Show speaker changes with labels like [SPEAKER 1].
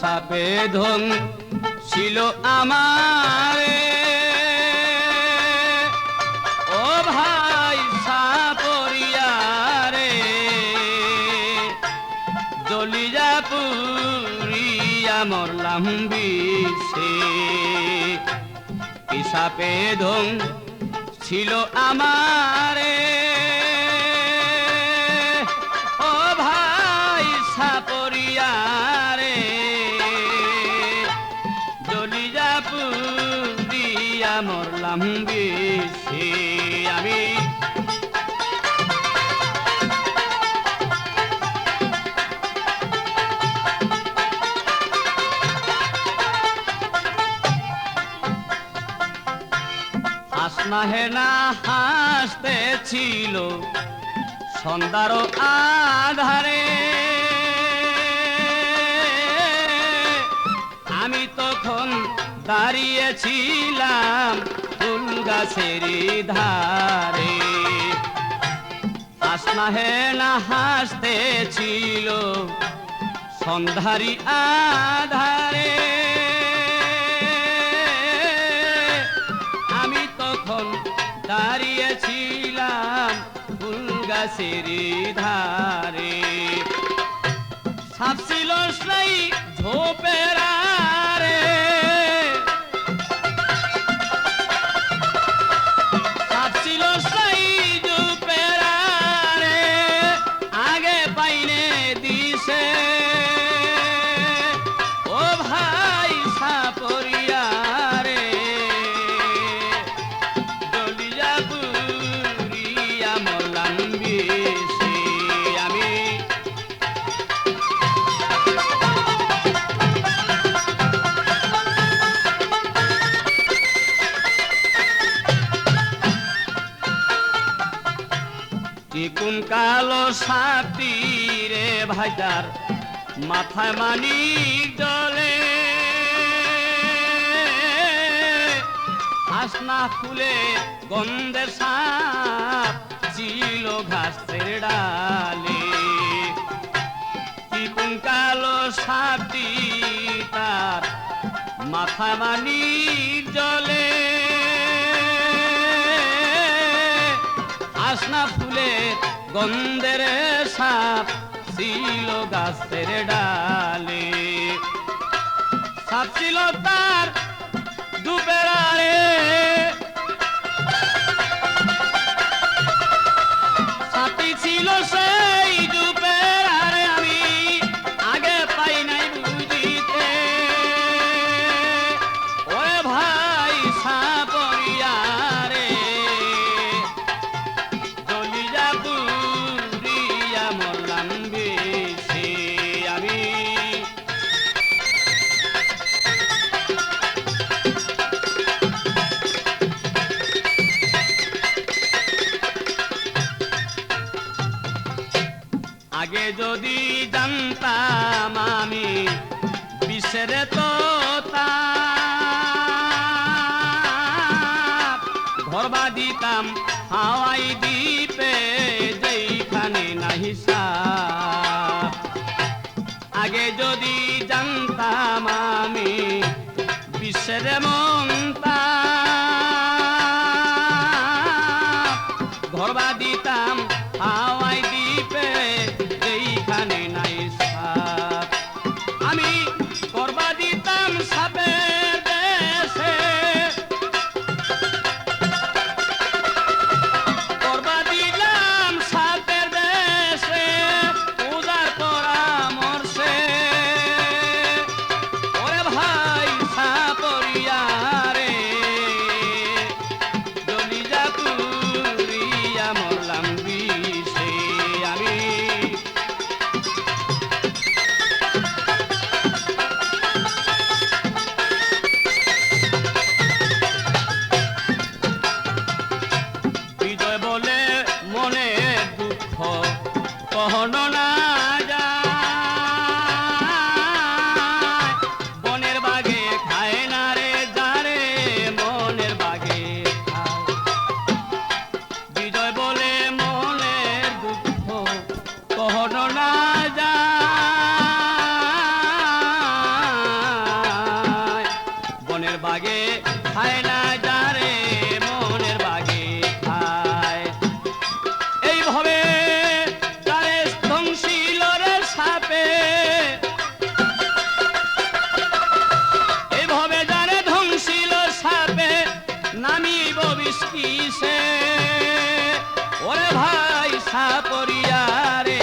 [SPEAKER 1] হিসাবে ধন ছিল আমারে। ও ভাই সাপরিয়ারে, জলিজা পুরিয়া মরলাম বিষে। হিসাবে ধন ছিল আমারে। হাসনা হেনা হাসতে ছিল সন্ধ্যার আধারে। আমি তখন দাঁড়িয়েছিলাম ফুল গাছের ধারে। হাসনা হেনা হাসতে ছিল সন্ধ্যারি আধারে। আমি তখন দাঁড়িয়েছিলাম ফুল গাছের ধারে। সাপছিল সেই ঝোপের কালো সাপটি রে ভাইদার মাথায় মানি জলে। হাসনা ফুলে গন্ধে সাপ ছিল ঘাসের ডালে। চিকুন কালো সাপটি তার মাথায় মানি জলে। আসনা ফুলের গন্ধের সাপ ছিল গাছের ডালে। সাপ ছিল তার দুপেরারে সাপি ছিল সেই যদি জানতাম আমি বিশ্বের তো ঘরবা দিতাম হাওয়াই দ্বীপে, যেইখানে নাহি। আগে যদি জানতাম আমি বিশ্বের মনতা ঘরবা দিতাম হাওয়াই দ্বীপে কখনো না যায়। বনের বাগে খায় না যারে, মনের বাগে এইভাবে তারে ধ্বংসীল সাপে। এইভাবে যারে ধ্বংসীল সাপে নামি ববিস কিসে। ভাই সাপরিয়ারে